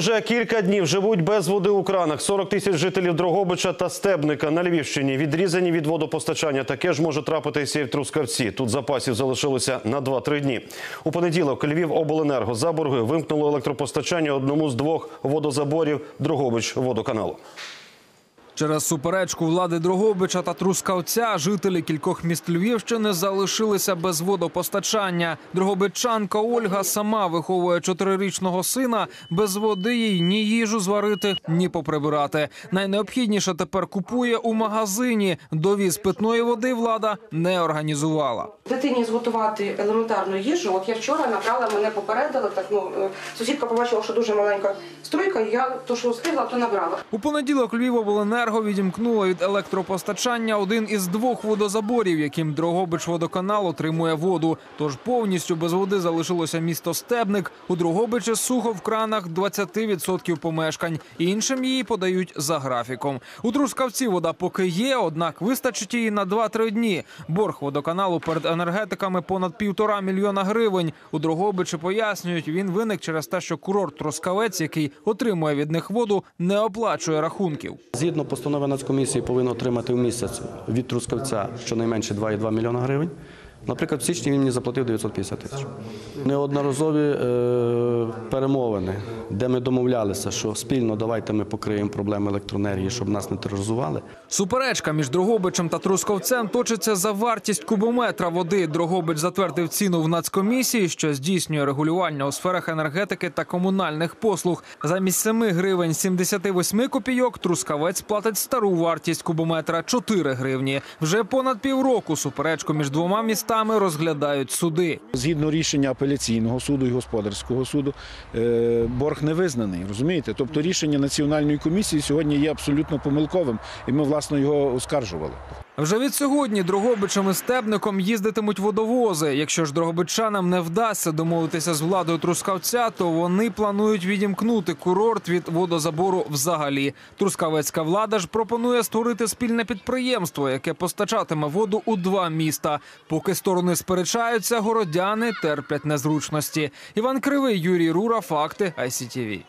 вже кілька днів живуть без води у кранах. 40 тисяч жителів Дрогобича та Стебника на Львівщині відрізані від водопостачання. Таке ж може трапитися і в Трускавці. Тут запасів залишилося на 2-3 дні. У понеділок Львів обленерго за борги вимкнуло електропостачання одному з двох водозаборів Дрогобич водоканалу. Через суперечку влади Дрогобича та Трускавця жителі кількох міст Львівщини залишилися без водопостачання. Дрогобичанка Ольга сама виховує чотирирічного сина. Без води їй ні їжу зварити, ні поприбирати. Найнеобхідніше тепер купує у магазині. Довіз питної води влада не організувала. Дитині зготувати елементарну їжу. От я вчора набрала, мене попередили. Так ну е, сусідка побачила, що дуже маленька струйка. Я то, що встигла, то набрала. У понеділок Львівобленерго відімкнуло від електропостачання один із двох водозаборів, яким Дрогобич водоканал отримує воду. Тож повністю без води залишилося місто Стебник. У Дрогобичі сухо в кранах 20% помешкань. Іншим її подають за графіком. У Трускавці вода поки є, однак вистачить її на 2-3 дні. Борг водоканалу перед енергетиками понад півтора мільйона гривень. У Дрогобичі пояснюють, він виник через те, що курорт Трускавець, який отримує від них воду, не оплачує рахунків. Згідно постанови Нацкомісії повинна отримати в місяць від Трускавця щонайменше 2,2 мільйона гривень. Наприклад, в січні він мені заплатив 950 тисяч. Неодноразові е, перемовини, де ми домовлялися, що спільно давайте ми покриємо проблеми електроенергії, щоб нас не тероризували. Суперечка між Дрогобичем та Трусковцем точиться за вартість кубометра води. Дрогобич затвердив ціну в нацкомісії, що здійснює регулювання у сферах енергетики та комунальних послуг. Замість 7 гривень 78 копійок Трускавець платить стару вартість кубометра 4 гривні. Вже понад півроку суперечку між двома містами розглядають суди. Згідно рішення апеляційного суду і господарського суду, е, борг не визнаний. Розумієте? Тобто рішення національної комісії сьогодні є абсолютно помилковим, і ми власне його оскаржували. Вже від сьогодні Дрогобичем і Стебником їздитимуть водовози. Якщо ж дрогобичанам не вдасться домовитися з владою Трускавця, то вони планують відімкнути курорт від водозабору взагалі. Трускавецька влада ж пропонує створити спільне підприємство, яке постачатиме воду у два міста. Поки сторони сперечаються, городяни терплять незручності. Іван Кривий, Юрій Рура, факти ICTV.